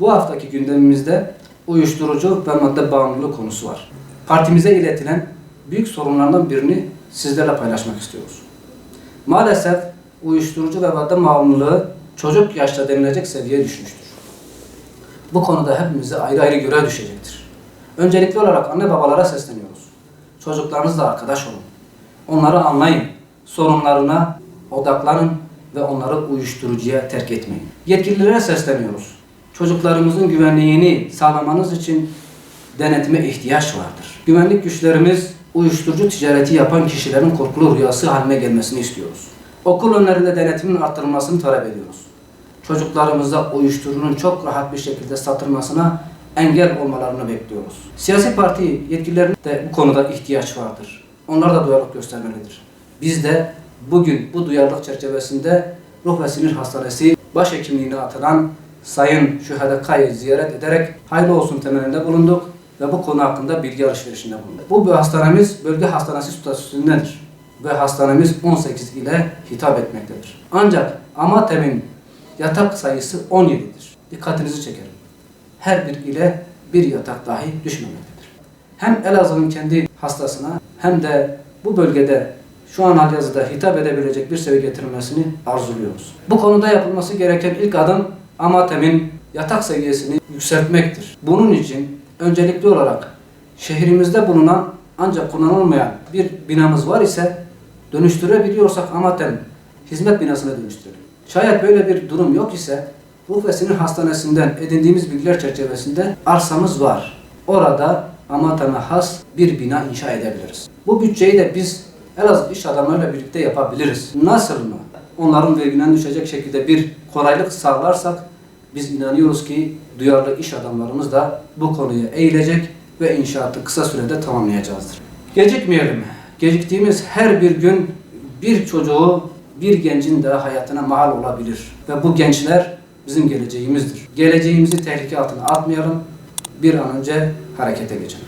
Bu haftaki gündemimizde uyuşturucu ve madde bağımlılığı konusu var. Partimize iletilen büyük sorunlardan birini sizlerle paylaşmak istiyoruz. Maalesef uyuşturucu ve madde bağımlılığı çocuk yaşta denilecek seviyeye düşmüştür. Bu konuda hepimize ayrı ayrı görev düşecektir. Öncelikli olarak anne babalara sesleniyoruz. Çocuklarınızla arkadaş olun. Onları anlayın. Sorunlarına odaklanın ve onları uyuşturucuya terk etmeyin. Yetkililere sesleniyoruz. Çocuklarımızın güvenliğini sağlamanız için denetime ihtiyaç vardır. Güvenlik güçlerimiz uyuşturucu ticareti yapan kişilerin korkulu rüyası haline gelmesini istiyoruz. Okul önlerinde denetimin arttırılmasını talep ediyoruz. Çocuklarımıza uyuşturucunun çok rahat bir şekilde satılmasına engel olmalarını bekliyoruz. Siyasi parti yetkililerine de bu konuda ihtiyaç vardır. Onlar da duyarlılık göstermelidir. Biz de bugün bu duyarlılık çerçevesinde Ruh ve Sinir Hastanesi başhekimliğine atılan Sayın Şühede Kaya'yı ziyaret ederek hayırlı olsun temelinde bulunduk ve bu konu hakkında bilgi alışverişinde bulunduk. Bu bir hastanemiz bölge hastanesi statüsündedir ve hastanemiz 18 ile hitap etmektedir. Ancak Amatem'in yatak sayısı 17'dir. Dikkatinizi çekerim. Her bir ile bir yatak dahi düşmemektedir. Hem Elazığ'ın kendi hastasına hem de bu bölgede şu an Alyazı'da hitap edebilecek bir seviye getirilmesini arzuluyoruz. Bu konuda yapılması gereken ilk adım Amatem'in yatak seviyesini yükseltmektir. Bunun için öncelikli olarak şehrimizde bulunan ancak kullanılmayan bir binamız var ise dönüştürebiliyorsak Amatem hizmet binasına dönüştürelim. Şayet böyle bir durum yok ise Ruh ve Sinir Hastanesi'nden edindiğimiz bilgiler çerçevesinde arsamız var. Orada Amatem'e has bir bina inşa edebiliriz. Bu bütçeyi de biz Elazığ iş adamlarıyla birlikte yapabiliriz. Nasıl mı? Onların verginden düşecek şekilde bir kolaylık sağlarsak biz inanıyoruz ki duyarlı iş adamlarımız da bu konuya eğilecek ve inşaatı kısa sürede tamamlayacağızdır. Gecikmeyelim. Geciktiğimiz her bir gün bir çocuğu, bir gencin de hayatına mal olabilir. Ve bu gençler bizim geleceğimizdir. Geleceğimizi tehlike altına atmayalım. Bir an önce harekete geçelim.